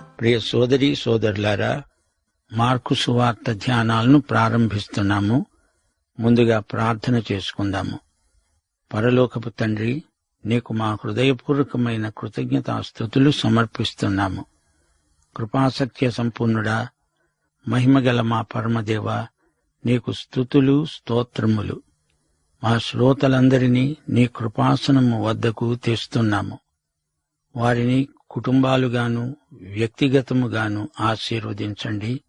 ప్రియ సోదరి సోదరులారా మార్కు సువార్త ధ్యానాలను ప్రారంభిస్తున్నాము. ముందుగా ప్రార్థన చేసుకుందాము. పరలోకపు తండ్రి నీకు మా హృదయపూర్వకమైన కృతజ్ఞతాస్థుతులు సమర్పిస్తున్నాము. కృపాసత్య సంపూర్ణుడా మహిమగల మా పరమదేవ నీకు స్థుతులు స్తోత్రములు. మా శ్రోతలందరినీ నీ కృపాసనము వద్దకు తెస్తున్నాము. వారిని కుటుంబాలుగాను వ్యక్తిగతముగాను ఆశీర్వదించండి.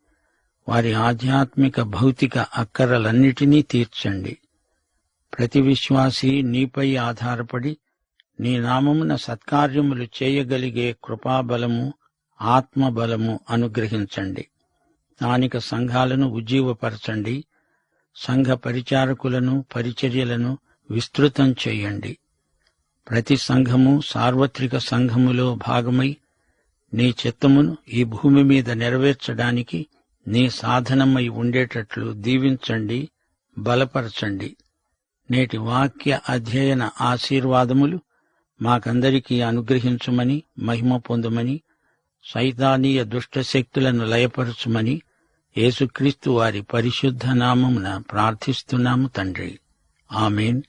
వారి ఆధ్యాత్మిక భౌతిక అక్కరలన్నిటినీ తీర్చండి. ప్రతి విశ్వాసి నీపై ఆధారపడి నీ నామమున సత్కార్యములు చేయగలిగే కృపాబలము ఆత్మబలము అనుగ్రహించండి. స్థానిక సంఘాలను ఉజ్జీవపరచండి. సంఘ పరిచారకులను పరిచర్యలను విస్తృతం చేయండి. ప్రతి సంఘము సార్వత్రిక సంఘములో భాగమై నీ చిత్తమును ఈ భూమి మీద నెరవేర్చడానికి నీ సాధనమై ఉండేటట్లు దీవించండి బలపరచండి. నేటి వాక్య అధ్యయన ఆశీర్వాదములు మాకందరికీ అనుగ్రహించమని మహిమ పొందమని సైతానీయ దుష్టశక్తులను లయపరచుమని యేసుక్రీస్తు వారి పరిశుద్ధ నామమున ప్రార్థిస్తున్నాము తండ్రి. ఆమెన్.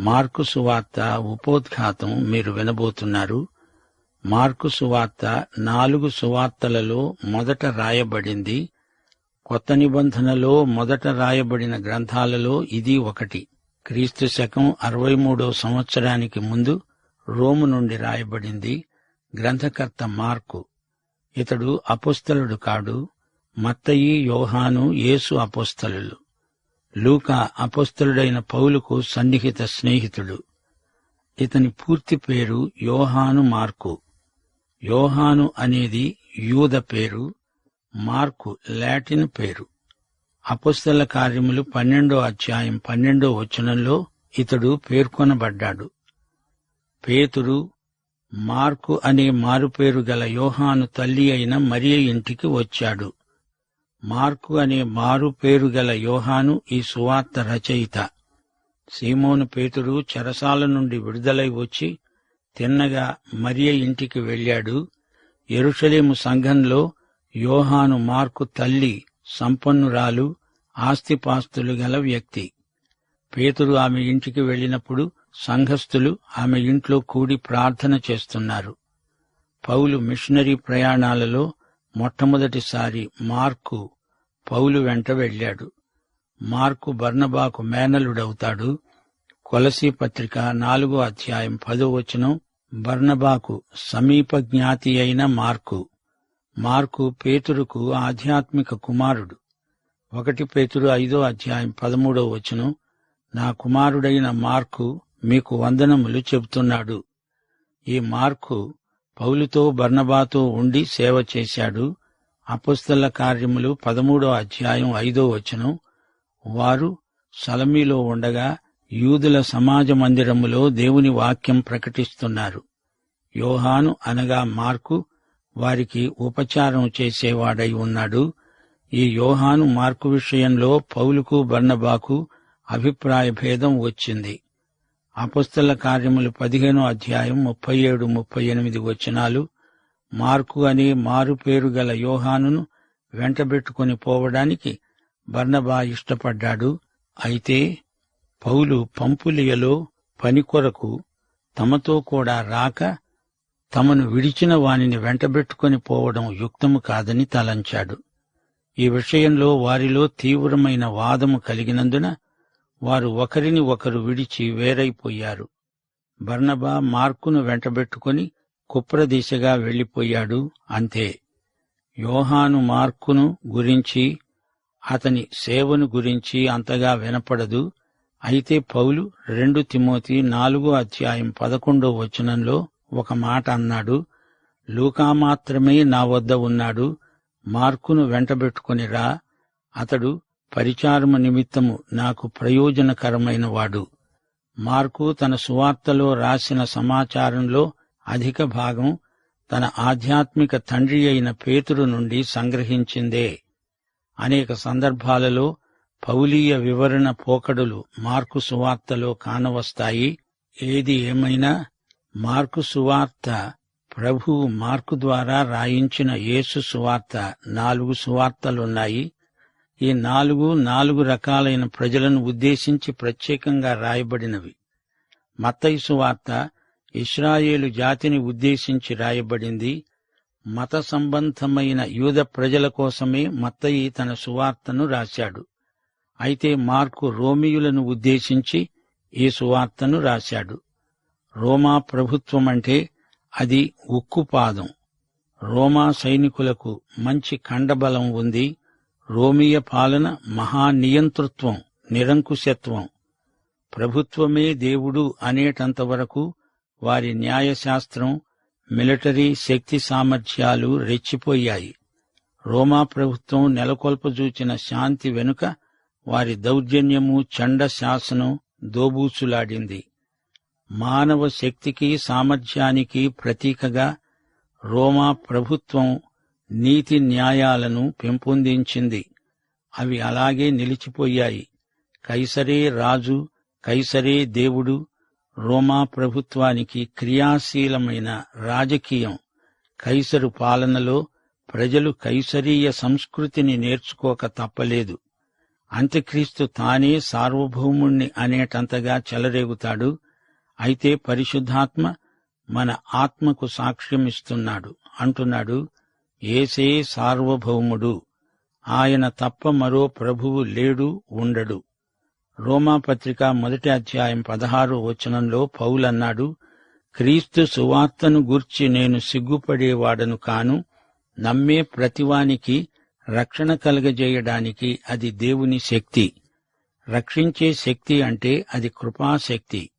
మార్కు సువార్త ఉపోద్ఘాతం మీరు వినబోతున్నారు. మార్కు సువార్త నాలుగు సువార్తలలో మొదట రాయబడింది. కొత్త నిబంధనలో మొదట రాయబడిన గ్రంథాలలో ఇది ఒకటి. క్రీస్తు శకం అరవై మూడో సంవత్సరానికి ముందు రోము నుండి రాయబడింది గ్రంథకర్త మార్కు. ఇతడు అపుస్తలుడు కాడు. మత్తయి యోహాను యేసు అపుస్తలులు. లూకా అపస్తుడైన పౌలుకు సన్నిహిత స్నేహితుడు. ఇతని పూర్తి పేరు యోహాను మార్కు. యోహాను అనేది యూద పేరు మార్కు లాటిన్ పేరు. అపుస్తల కార్యములు పన్నెండో అధ్యాయం పన్నెండో వచనంలో ఇతడు పేర్కొనబడ్డాడు. పేతురు మార్కు అనే మారుపేరు గల యోహాను తల్లి అయిన మరియ ఇంటికి వచ్చాడు. మార్కు అనే మారు పేరు గల యోహాను ఈ సువార్త రచయిత. సీమోను పేతుడు చెరసాల నుండి విడుదలై వచ్చి తిన్నగా మరియ ఇంటికి వెళ్ళాడు. ఎరుషలేము సంఘంలో యోహాను మార్కు తల్లి సంపన్నురాలు ఆస్తిపాస్తులు గల వ్యక్తి. పేతురు ఆమె ఇంటికి వెళ్ళినప్పుడు సంఘస్థులు ఆమె ఇంట్లో కూడి ప్రార్థన చేస్తున్నారు. పౌలు మిషనరీ ప్రయాణాలలో మొట్టమొదటిసారి మార్కు పౌలు వెంట వెళ్ళాడు. మార్కు బర్నబాకు మేనలుడవుతాడు కొలసీ పత్రిక నాలుగో అధ్యాయం పదో వచనం బర్నబాకు సమీప జ్ఞాతి అయిన మార్కు. మార్కు పేతురుకు ఆధ్యాత్మిక కుమారుడు. ఒకటి పేతురు ఐదో అధ్యాయం పదమూడో వచనం నా కుమారుడైన మార్కు మీకు వందనములు చెబుతున్నాడు. ఈ మార్కు పౌలుతో బర్నబాతో ఉండి సేవ చేశాడు. అపుస్తల కార్యములు పదమూడో అధ్యాయం ఐదో వచనం. వారు సలమీలో ఉండగా యూదుల సమాజ మందిరములో దేవుని వాక్యం ప్రకటిస్తున్నారు. యోహాను అనగా మార్కు వారికి ఉపచారం చేసేవాడై ఉన్నాడు. ఈ యోహాను మార్కు విషయంలో పౌలుకు బర్నబాకు అభిప్రాయ భేదం వచ్చింది. అపస్తల కార్యములు పదిహేనో అధ్యాయం ముప్పై ఏడు ముప్పై ఎనిమిది వచనాలు. మార్కు అనే మారు పేరు గల యోహానును వెంటబెట్టుకుని పోవడానికి బర్నబా ఇష్టపడ్డాడు. అయితే పౌలు పంపులియలో పని కొరకు తమతో కూడా రాక తమను విడిచిన వానిని వెంటబెట్టుకుని పోవడం యుక్తము కాదని తలంచాడు. ఈ విషయంలో వారిలో తీవ్రమైన వాదము కలిగినందున వారు ఒకరిని ఒకరు విడిచి వేరైపోయారు. బర్నబా మార్కును వెంటబెట్టుకుని కుప్రదిశగా వెళ్ళిపోయాడు అంతే. యోహాను మార్కును గురించి అతని సేవను గురించి అంతగా వినపడదు. అయితే పౌలు రెండు తిమోతి నాలుగో అధ్యాయం పదకొండో వచనంలో ఒక మాట అన్నాడు. లూకా మాత్రమే నా వద్ద ఉన్నాడు. మార్కును వెంటబెట్టుకుని రా. అతడు పరిచారము నిమిత్తము నాకు ప్రయోజనకరమైన వాడు. మార్కు తన సువార్తలో రాసిన సమాచారంలో అధిక భాగం తన ఆధ్యాత్మిక తండ్రి అయిన పేతురు నుండి సంగ్రహించిందే. అనేక సందర్భాలలో పౌలీయ వివరణ పోకడులు మార్కు సువార్తలో కానవస్తాయి. ఏది ఏమైనా మార్కు సువార్త ప్రభువు మార్కు ద్వారా రాయించిన యేసు సువార్త నాలుగు సువార్తలున్నాయి. ఈ నాలుగు నాలుగు రకాలైన ప్రజలను ఉద్దేశించి ప్రత్యేకంగా రాయబడినవి. మత్తయి సువార్త ఇస్రాయేలు జాతిని ఉద్దేశించి రాయబడింది. మత సంబంధమైన యూద ప్రజల కోసమే మత్తయి తన సువార్తను రాశాడు. అయితే మార్కు రోమియులను ఉద్దేశించి ఈ సువార్తను రాశాడు. రోమా ప్రభుత్వం అంటే అది ఉక్కుపాదం రోమా సైనికులకు మంచి కండబలం ఉంది. రోమియ పాలన మహానియంతృత్వం నిరంకుశత్వం. ప్రభుత్వమే దేవుడు అనేటంతవరకు వారి న్యాయశాస్త్రం మిలిటరీ శక్తి సామర్థ్యాలు రెచ్చిపోయాయి. రోమా ప్రభుత్వం నెలకొల్పజూచిన శాంతి వెనుక వారి దౌర్జన్యము చండ శాసనం దోబూచులాడింది. మానవ శక్తికి సామర్థ్యానికి ప్రతీకగా రోమా ప్రభుత్వం నీతి న్యాయాలను పెంపొందించింది. అవి అలాగే నిలిచిపోయాయి. కైసరే రాజు కైసరే దేవుడు రోమా ప్రభుత్వానికి క్రియాశీలమైన రాజకీయం. కైసరు పాలనలో ప్రజలు కైసరీయ సంస్కృతిని నేర్చుకోక తప్పలేదు. అంత్యక్రీస్తు తానే సార్వభౌముణ్ణి అనేటంతగా చెలరేగుతాడు. అయితే పరిశుద్ధాత్మ మన ఆత్మకు సాక్ష్యమిస్తున్నాడు. అంటున్నాడు ఏసే సార్వభౌముడు. ఆయన తప్ప మరో ప్రభువు లేడు ఉండడు. రోమాపత్రిక మొదటి అధ్యాయం పదహారో వచనంలో పౌలన్నాడు క్రీస్తు సువార్తను గూర్చి నేను సిగ్గుపడేవాడను కాను నమ్మే ప్రతివానికి రక్షణ కలగజేయడానికి అది దేవుని శక్తి. రక్షించే శక్తి అంటే అది కృపాశక్తి.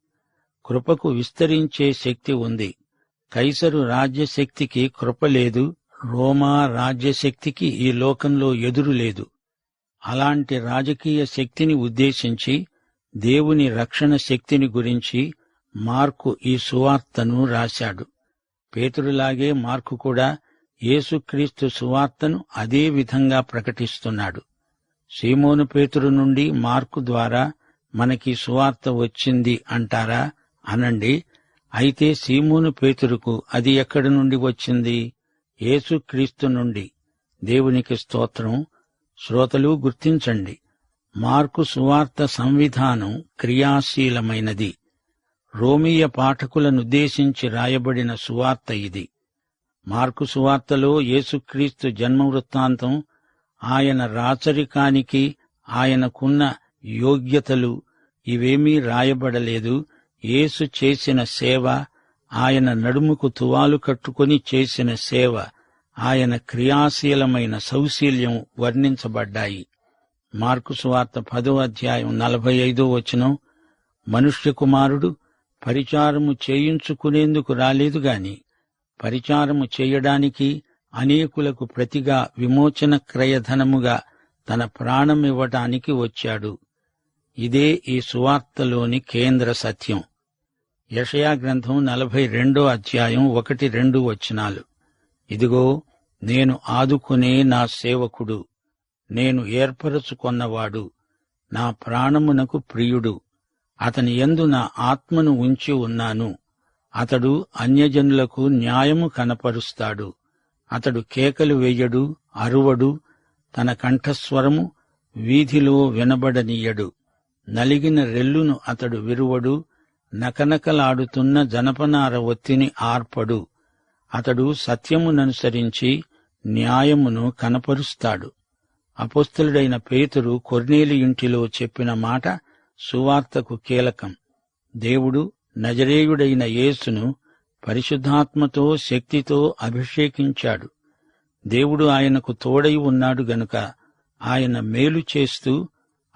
కృపకు విస్తరించే శక్తి ఉంది. కైసరు రాజ్యశక్తికి కృప లేదు రోమా రాజ్యశక్తికి ఈ లోకంలో ఎదురు లేదు. అలాంటి రాజకీయ శక్తిని ఉద్దేశించి దేవుని రక్షణ శక్తిని గురించి మార్కు ఈ సువార్తను రాశాడు. పేతురులాగే మార్కు కూడా యేసుక్రీస్తు సువార్తను అదే విధంగా ప్రకటిస్తున్నాడు. సీమోను పేతురు నుండి మార్కు ద్వారా మనకి సువార్త వచ్చింది అంటారా? అనండి అయితే సీమోను పేతురుకు అది ఎక్కడి నుండి వచ్చింది? యేసుక్రీస్తు నుండి దేవునికి స్తోత్రం. శ్రోతలు గుర్తించండి. మార్కు సువార్త సంవిధానం క్రియాశీలమైనది. రోమీయ పాఠకులనుద్దేశించి రాయబడిన సువార్త ఇది. మార్కు సువార్తలో యేసుక్రీస్తు జన్మ వృత్తాంతం ఆయన రాచరికానికి ఆయనకున్న యోగ్యతలు ఇవేమీ రాయబడలేదు. యేసు చేసిన సేవ ఆయన నడుముకు తువాలు కట్టుకొని చేసిన సేవ ఆయన క్రియాశీలమైన సౌశీల్యం వర్ణించబడ్డాయి. మార్కు సువార్త పదో అధ్యాయం నలభై ఐదో వచనం మనుష్య కుమారుడు పరిచారము చేయించుకునేందుకు రాలేదు గాని పరిచారము చేయడానికి అనేకులకు ప్రతిగా విమోచన క్రయధనముగా తన ప్రాణమివ్వటానికి వచ్చాడు. ఇదే ఈ సువార్తలోని కేంద్ర సత్యం. యషయా గ్రంథం నలభై రెండో అధ్యాయం ఒకటి రెండు వచనాలు. ఇదిగో నేను ఆదుకునే నా సేవకుడు నేను ఏర్పరచుకొన్నవాడు నా ప్రాణమునకు ప్రియుడు అతని యందు నా ఆత్మను ఉంచి ఉన్నాను. అతడు అన్యజనులకు న్యాయము కనపరుస్తాడు. అతడు కేకలు వేయడు అరువడు తన కంఠస్వరము వీధిలో వినబడనీయడు. నలిగిన రెల్లును అతడు విరువడు నకనకలాడుతున్న జనపనార ఒత్తిని ఆర్పడు. అతడు సత్యముననుసరించి న్యాయమును కనపరుస్తాడు. అపుస్తులుడైన పేతురు కొర్నేలి ఇంటిలో చెప్పిన మాట సువార్తకు కీలకం. దేవుడు నజరేయుడైన యేసును పరిశుద్ధాత్మతో శక్తితో అభిషేకించాడు. దేవుడు ఆయనకు తోడై ఉన్నాడు గనుక ఆయన మేలు చేస్తూ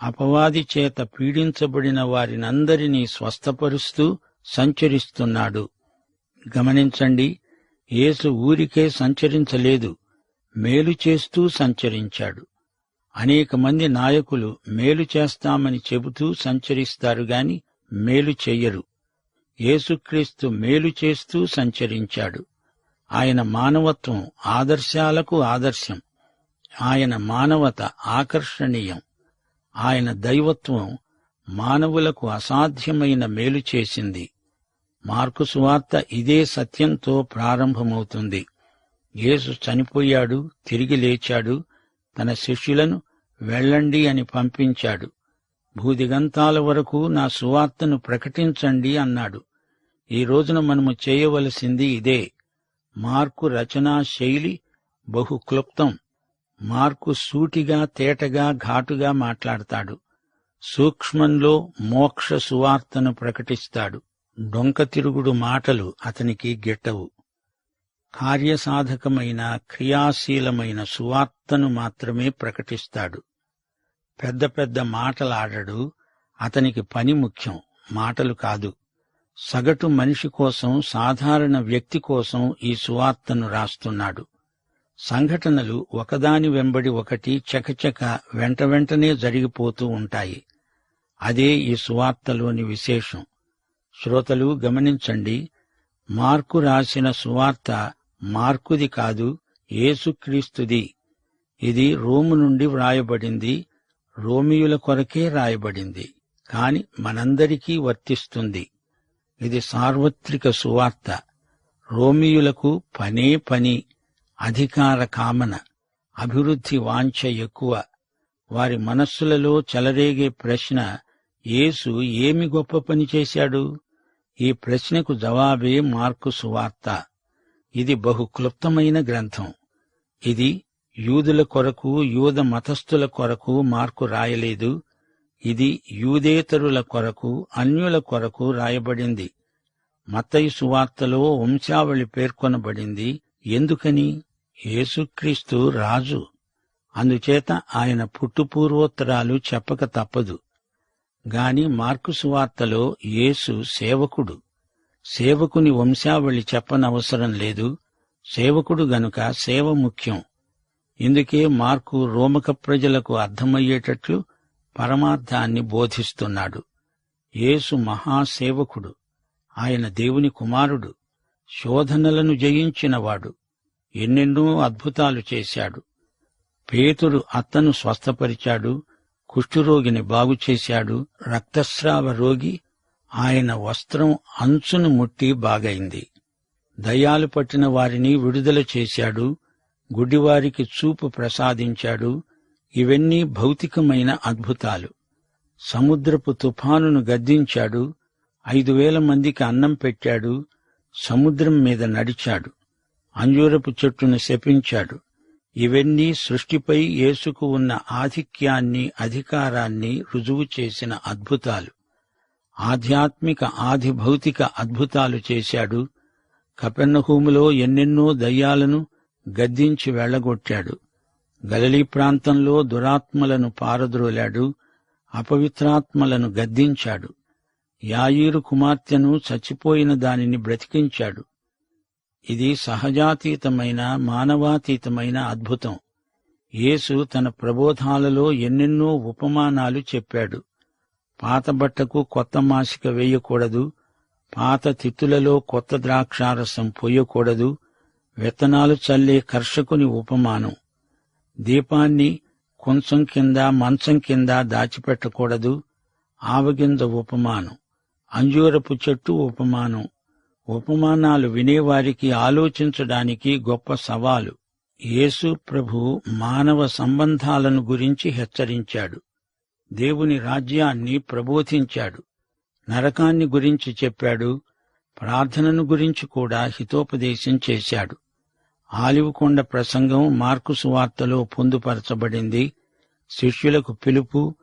అపవాది చేత పీడించబడిన వారినందరినీ స్వస్థపరుస్తూ సంచరిస్తున్నాడు. గమనించండి యేసు ఊరికే సంచరించలేదు మేలు చేస్తూ సంచరించాడు. అనేక మంది నాయకులు మేలు చేస్తామని చెబుతూ సంచరిస్తారు గాని మేలు చెయ్యరు. యేసుక్రీస్తు మేలు చేస్తూ సంచరించాడు. ఆయన మానవత్వం ఆదర్శాలకు ఆదర్శం. ఆయన మానవత ఆకర్షణీయం. ఆయన దైవత్వం మానవులకు అసాధ్యమైన మేలు చేసింది. మార్కు సువార్త ఇదే సత్యంతో ప్రారంభమవుతుంది. యేసు చనిపోయాడు తిరిగి లేచాడు తన శిష్యులను వెళ్ళండి అని పంపించాడు. భూదిగంతాల వరకు నా సువార్తను ప్రకటించండి అన్నాడు. ఈ రోజున మనము చేయవలసింది ఇదే. మార్కు రచనా శైలి బహు క్లుప్తం. మార్కు సూటిగా తేటగా ఘాటుగా మాట్లాడతాడు. సూక్ష్మంలో మోక్ష సువార్తను ప్రకటిస్తాడు. డొంక తిరుగుడు మాటలు అతనికి గిట్టవు. కార్యసాధకమైన క్రియాశీలమైన సువార్తను మాత్రమే ప్రకటిస్తాడు. పెద్ద పెద్ద మాటలాడడు. అతనికి పని ముఖ్యం మాటలు కాదు. సగటు మనిషి కోసం సాధారణ వ్యక్తి కోసం ఈ సువార్తను రాస్తున్నాడు. సంఘటనలు ఒకదాని వెంబడి ఒకటి చకచక వెంట వెంటనే జరిగిపోతూ ఉంటాయి. అదే ఈ సువార్తలోని విశేషం. శ్రోతలు గమనించండి మార్కు రాసిన సువార్త మార్కుది కాదు యేసుక్రీస్తుది. ఇది రోము నుండి వ్రాయబడింది రోమియుల కొరకే రాయబడింది కాని మనందరికీ వర్తిస్తుంది. ఇది సార్వత్రిక సువార్త. రోమియులకు పనే పని. అధికార కామన అభివృద్ధి వాంఛ ఎక్కువ. వారి మనస్సులలో చెలరేగే ప్రశ్న యేసు ఏమి గొప్ప పని చేశాడు? ఈ ప్రశ్నకు జవాబే మార్కు సువార్త. ఇది బహు క్లుప్తమైన గ్రంథం. ఇది యూదుల కొరకు యూద మతస్థుల కొరకు మార్కు రాయలేదు. ఇది యూదేతరుల కొరకు అన్యుల కొరకు రాయబడింది. మతయి సువార్తలో వంశావళి పేర్కొనబడింది. ఎందుకని? యేసుక్రీస్తు రాజు. అందుచేత ఆయన పుట్టుపూర్వోత్తరాలు చెప్పక తప్పదు. గాని మార్కుసు వార్తలో యేసు సేవకుడు. సేవకుని వంశావళి చెప్పనవసరం లేదు. సేవకుడు గనుక సేవ ముఖ్యం. ఇందుకే మార్కు రోమక ప్రజలకు అర్థమయ్యేటట్లు పరమార్థాన్ని బోధిస్తున్నాడు. యేసు మహాసేవకుడు. ఆయన దేవుని కుమారుడు. శోధనలను జయించినవాడు. ఎన్నెన్నో అద్భుతాలు చేశాడు. పేతుడు అత్తను స్వస్థపరిచాడు. కుష్ఠురోగిని బాగుచేశాడు రక్తస్రావ రోగి ఆయన వస్త్రం అంచును ముట్టి బాగైంది. దయ్యాలు పట్టిన వారిని విడుదల చేశాడు. గుడ్డివారికి చూపు ప్రసాదించాడు. ఇవన్నీ భౌతికమైన అద్భుతాలు. సముద్రపు తుఫానును గద్దించాడు. ఐదు వేల మందికి అన్నం పెట్టాడు. సముద్రం మీద నడిచాడు. అంజూరపు చెట్టును శపించాడు. ఇవన్నీ సృష్టిపై యేసుకు ఉన్న ఆధిక్యాన్ని అధికారాన్ని రుజువు చేసిన అద్భుతాలు. ఆధ్యాత్మిక ఆధిభౌతిక అద్భుతాలు చేశాడు. కపెన్నహూములో ఎన్నెన్నో దయ్యాలను గద్దించి వెళ్ళగొట్టాడు గలలీ ప్రాంతంలో దురాత్మలను పారద్రోలాడు అపవిత్రాత్మలను గద్దించాడు. యాయీరు కుమార్తెను చచ్చిపోయిన దానిని బ్రతికించాడు. ఇది సహజాతీతమైన మానవాతీతమైన అద్భుతం. యేసు తన ప్రబోధాలలో ఎన్నెన్నో ఉపమానాలు చెప్పాడు. పాత బట్టకు కొత్త మాసిక వేయకూడదు పాత తిత్తులలో కొత్త ద్రాక్షారసం పొయ్యకూడదు విత్తనాలు చల్లే కర్షకుని ఉపమానం. దీపాన్ని కొంచెం కింద మంచం కింద దాచిపెట్టకూడదు ఆవగింజ ఉపమానం. అంజూరపు చెట్టు ఉపమానం. ఉపమానాలు వినేవారికి ఆలోచించడానికి గొప్ప సవాలు. యేసు ప్రభు మానవ సంబంధాలను గురించి హెచ్చరించాడు. దేవుని రాజ్యాన్ని ప్రబోధించాడు. నరకాన్ని గురించి చెప్పాడు. ప్రార్థనను గురించి కూడా హితోపదేశం చేశాడు. ఆలివకొండ ప్రసంగం మార్కు సువార్తలో పొందుపరచబడింది. శిష్యులకు పిలుపు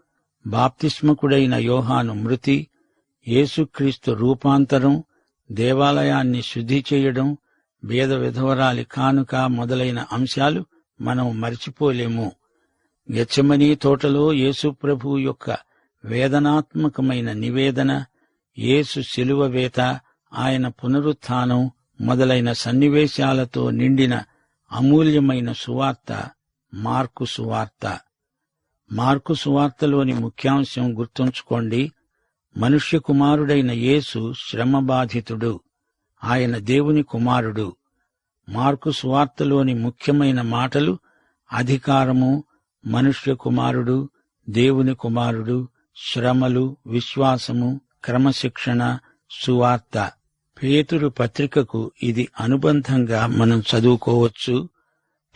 బాప్తిస్మకుడైన యోహాను మృతి యేసుక్రీస్తు రూపాంతరం దేవాలయాన్ని శుద్ధి చేయడం భేద విధవరాలి కానుక మొదలైన అంశాలు మనం మరిచిపోలేము. గచ్చమనీ తోటలో యేసుప్రభు యొక్క వేదనాత్మకమైన నివేదన యేసు శిలువ వేత ఆయన పునరుత్థానం మొదలైన సన్నివేశాలతో నిండిన అమూల్యమైన సువార్త మార్కు సువార్త. మార్కు సువార్తలోని ముఖ్యాంశం గుర్తుంచుకోండి. మనుష్య కుమారుడైన యేసు శ్రమబాధితుడు. ఆయన దేవుని కుమారుడు. మార్కు సువార్తలోని ముఖ్యమైన మాటలు అధికారము మనుష్య కుమారుడు దేవుని కుమారుడు శ్రమలు విశ్వాసము క్రమశిక్షణ సువార్త. పేతురు పత్రికకు ఇది అనుబంధంగా మనం చదువుకోవచ్చు.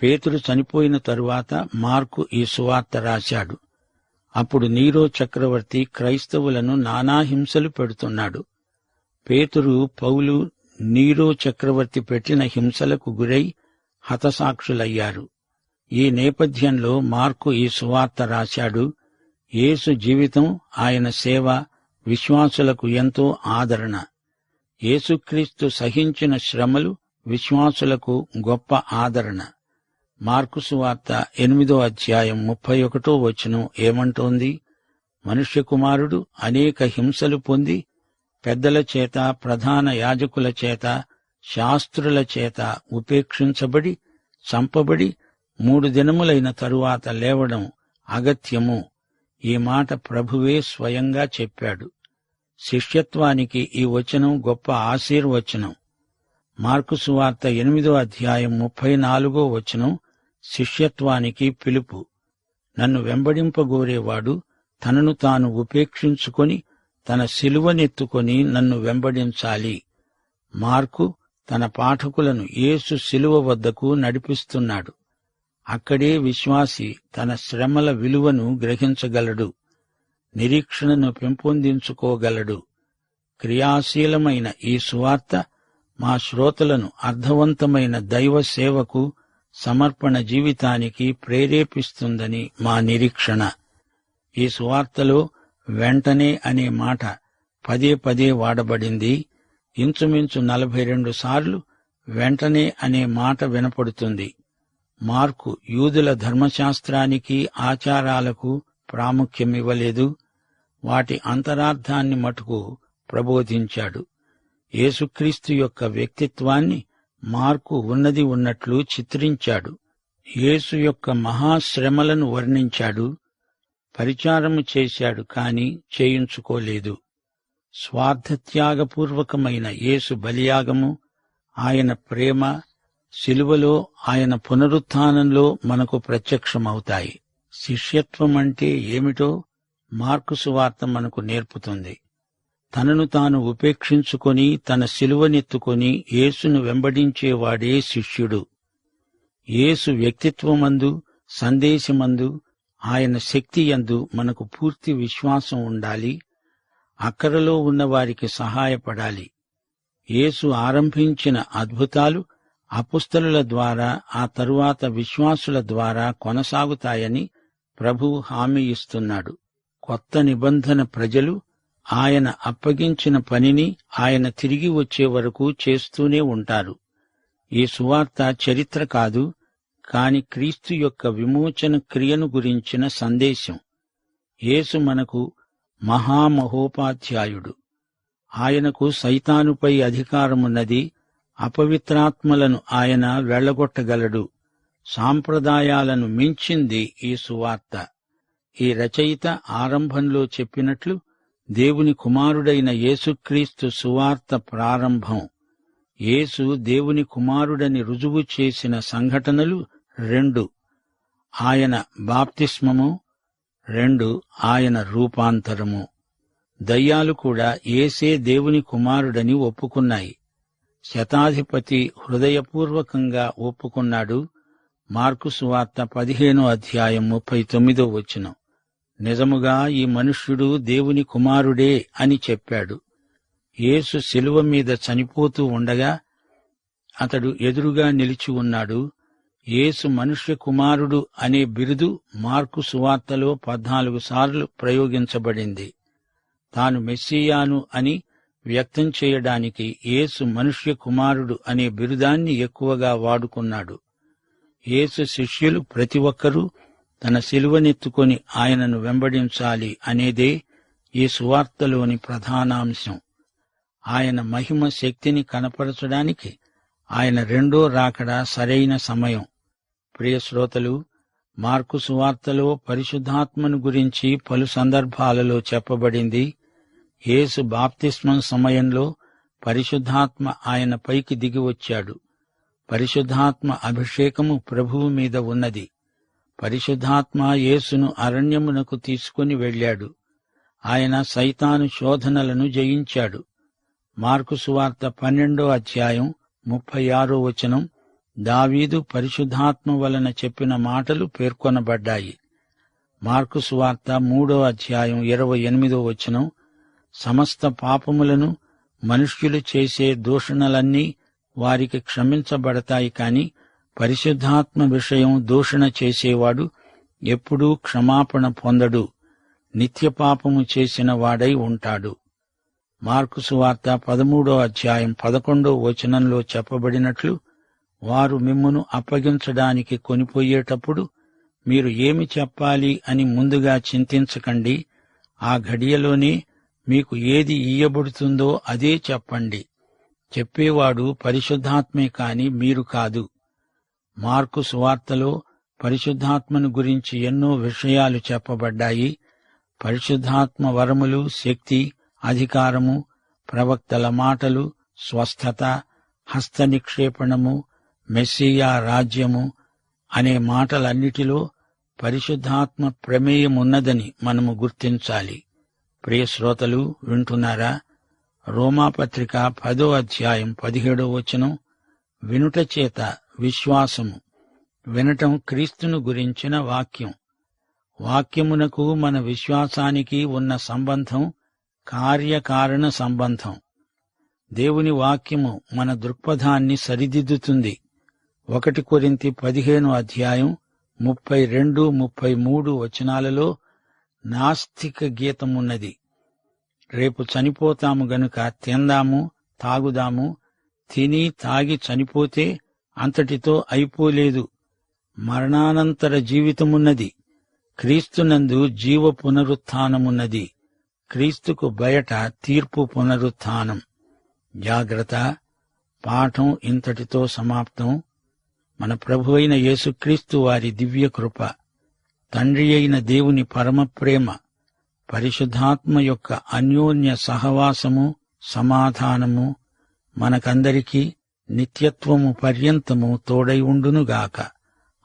పేతురు చనిపోయిన తరువాత మార్కు ఈ సువార్త రాశాడు. అప్పుడు నీరో చక్రవర్తి క్రైస్తవులను నానా హింసలు పెడుతున్నాడు. పేతురు పౌలు నీరో చక్రవర్తి పెట్టిన హింసలకు గురై హతసాక్షులయ్యారు. ఈ నేపథ్యంలో మార్కు ఈ సువార్త రాశాడు యేసు జీవితం ఆయన సేవ విశ్వాసులకు ఎంతో ఆదరణ. యేసుక్రీస్తు సహించిన శ్రమలు విశ్వాసులకు గొప్ప ఆదరణ. మార్కుసు వార్త ఎనిమిదో అధ్యాయం ముప్పై ఒకటో వచనం ఏమంటోంది? మనుష్య కుమారుడు అనేక హింసలు పొంది పెద్దల చేత ప్రధాన యాజకుల చేత శాస్త్రుల చేత ఉపేక్షించబడి చంపబడి మూడు దినములైన తరువాత లేవడం అగత్యము. ఈ మాట ప్రభువే స్వయంగా చెప్పాడు. శిష్యత్వానికి ఈ వచనం గొప్ప ఆశీర్వచనం. మార్కుసు వార్త ఎనిమిదో అధ్యాయం ముప్పై నాలుగో వచనం శిష్యత్వానికి పిలుపు. నన్ను వెంబడింపగోరేవాడు తనను తాను ఉపేక్షించుకొని తన శిలువనెత్తుకొని నన్ను వెంబడించాలి. మార్కు తన పాఠకులను యేసు శిలువ వద్దకు నడిపిస్తున్నాడు. అక్కడే విశ్వాసి తన శ్రమల విలువను గ్రహించగలడు. నిరీక్షణను పెంపొందించుకోగలడు. క్రియాశీలమైన ఈ సువార్త మా శ్రోతలను అర్థవంతమైన దైవ సేవకు సమర్పణ జీవితానికి ప్రేరేపిస్తుందని మా నిరీక్షణ. ఈ సువార్తలో వెంటనే అనే మాట పదే పదే వాడబడింది. ఇంచుమించు నలభై రెండు సార్లు వెంటనే అనే మాట వినపడుతుంది. మార్కు యూదుల ధర్మశాస్త్రానికి ఆచారాలకు ప్రాముఖ్యమివ్వలేదు వాటి అంతరార్థాన్ని మటుకు ప్రబోధించాడు. యేసుక్రీస్తు యొక్క వ్యక్తిత్వాన్ని మార్కు ఉన్నది ఉన్నట్లు చిత్రించాడు. యేసు యొక్క మహాశ్రమలను వర్ణించాడు. పరిచారము చేశాడు కాని చేయించుకోలేదు. స్వార్థత్యాగపూర్వకమైన యేసు బలియాగము ఆయన ప్రేమ శిలువలో ఆయన పునరుత్థానంలో మనకు ప్రత్యక్షమవుతాయి. శిష్యత్వం అంటే ఏమిటో మార్కు సువార్త మనకు నేర్పుతుంది. తనను తాను ఉపేక్షించుకొని తన శిలువనెత్తుకొని యేసును వెంబడించేవాడే శిష్యుడు. యేసు వ్యక్తిత్వమందు సందేశమందు ఆయన శక్తి యందు మనకు పూర్తి విశ్వాసం ఉండాలి అక్కరలో ఉన్నవారికి సహాయపడాలి. యేసు ఆరంభించిన అద్భుతాలు అపుస్తలుల ద్వారా ఆ తరువాత విశ్వాసుల ద్వారా కొనసాగుతాయని ప్రభు హామీ ఇస్తున్నాడు. కొత్త నిబంధన ప్రజలు ఆయన అప్పగించిన పనిని ఆయన తిరిగి వచ్చే వరకు చేస్తూనే ఉంటారు. ఈ సువార్త చరిత్ర కాదు కాని క్రీస్తు యొక్క విమోచన క్రియను గురించిన సందేశం. యేసు మనకు మహామహోపాధ్యాయుడు. ఆయనకు సైతానుపై అధికారమున్నది అపవిత్రాత్మలను ఆయన వెళ్ళగొట్టగలడు. సాంప్రదాయాలను మించింది ఈ సువార్త. ఈ రచయిత ఆరంభంలో చెప్పినట్లు దేవుని కుమారుడైన యేసుక్రీస్తు సువార్త ప్రారంభం. యేసు దేవుని కుమారుడని రుజువు చేసిన సంఘటనలు రెండు. ఆయన బాప్తిస్మము. రెండు ఆయన రూపాంతరము. దయ్యాలు కూడా ఏసే దేవుని కుమారుడని ఒప్పుకున్నాయి. శతాధిపతి హృదయపూర్వకంగా ఒప్పుకున్నాడు. మార్కు సువార్త పదిహేనో అధ్యాయం ముప్పై తొమ్మిదో వచనం. నిజముగా ఈ మనుష్యుడు దేవుని కుమారుడే అని చెప్పాడు. యేసు శిలువ మీద చనిపోతూ ఉండగా అతడు ఎదురుగా నిలిచి ఉన్నాడు. యేసు మనుష్య కుమారుడు అనే బిరుదు మార్కు సువార్తలో పద్నాలుగు సార్లు ప్రయోగించబడింది. తాను మెస్సియాను అని వ్యక్తం చేయడానికి యేసు మనుష్య కుమారుడు అనే బిరుదాన్ని ఎక్కువగా వాడుకున్నాడు. యేసు శిష్యులు ప్రతి ఒక్కరూ తన శిలువనెత్తుకొని ఆయనను వెంబడించాలి అనేదే ఈ సువార్తలోని ప్రధానాంశం. ఆయన మహిమ శక్తిని కనపరచడానికి ఆయన రెండో రాకడ సరైన సమయం. ప్రియ శ్రోతలు మార్కు సువార్తలో పరిశుద్ధాత్మను గురించి పలు సందర్భాలలో చెప్పబడింది. యేసు బాప్తిస్మం సమయంలో పరిశుద్ధాత్మ ఆయన పైకి దిగి వచ్చాడు. పరిశుద్ధాత్మ అభిషేకము ప్రభువు మీద ఉన్నది. పరిశుద్ధాత్మ యేసును అరణ్యమునకు తీసుకుని వెళ్ళాడు. ఆయన సైతాను శోధనలను జయించాడు. మార్కు సువార్త పన్నెండో అధ్యాయం ముప్పై ఆరో వచనం దావీదు పరిశుద్ధాత్మ వలన చెప్పిన మాటలు పేర్కొనబడ్డాయి. మార్కు సువార్త మూడో అధ్యాయం ఇరవై ఎనిమిదో వచనం సమస్త పాపములను మనుష్యులు చేసే దూషణలన్నీ వారికి క్షమించబడతాయి కాని పరిశుద్ధాత్మ విషయం దూషణ చేసేవాడు ఎప్పుడూ క్షమాపణ పొందడు. నిత్యపాపము చేసిన వాడై ఉంటాడు. మార్కు సువార్త పదమూడో అధ్యాయం పదకొండో వచనంలో చెప్పబడినట్లు వారు మిమ్మును అప్పగించడానికి కొనిపోయేటప్పుడు మీరు ఏమి చెప్పాలి అని ముందుగా చింతించకండి. ఆ ఘడియలోనే మీకు ఏది ఇయ్యబడుతుందో అదే చెప్పండి. చెప్పేవాడు పరిశుద్ధాత్మే కాని మీరు కాదు. మార్కు సువార్తలో పరిశుద్ధాత్మను గురించి ఎన్నో విషయాలు చెప్పబడ్డాయి. పరిశుద్ధాత్మ వరములు శక్తి అధికారము ప్రవక్తల మాటలు స్వస్థత హస్త నిక్షేపణము మెస్సియా రాజ్యము అనే మాటలన్నిటిలో పరిశుద్ధాత్మ ప్రమేయమున్నదని మనము గుర్తించాలి. ప్రియశ్రోతలు వింటున్నారా? రోమాపత్రిక పదో అధ్యాయం పదిహేడో వచనం వినుట చేత విశ్వాసము. వినటం క్రీస్తును గురించిన వాక్యం. వాక్యమునకు మన విశ్వాసానికి ఉన్న సంబంధం కార్యకారణ సంబంధం. దేవుని వాక్యము మన దృక్పథాన్ని సరిదిద్దుతుంది. ఒకటి కొరింతి పదిహేను అధ్యాయం ముప్పై రెండు ముప్పై మూడు వచనాలలో నాస్తిక గీతమున్నది. రేపు చనిపోతాము గనుక తిందాము తాగుదాము తిని తాగి చనిపోతే అంతటితో అయిపోలేదు. మరణానంతర జీవితమున్నది. క్రీస్తునందు జీవ పునరుత్నమున్నది. క్రీస్తుకు బయట తీర్పు పునరుత్థానం జాగ్రత్త. పాఠం ఇంతటితో సమాప్తం. మన ప్రభు అయిన యేసుక్రీస్తు వారి దివ్య కృప. తండ్రి అయిన దేవుని పరమ ప్రేమ. పరిశుద్ధాత్మ యొక్క అన్యోన్య సహవాసము సమాధానము మనకందరికీ నిత్యత్వము పర్యంతము తోడై ఉండునుగాక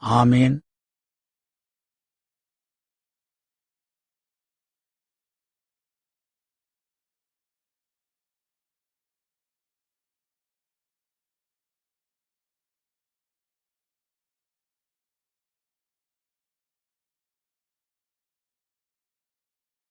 ఆమెన్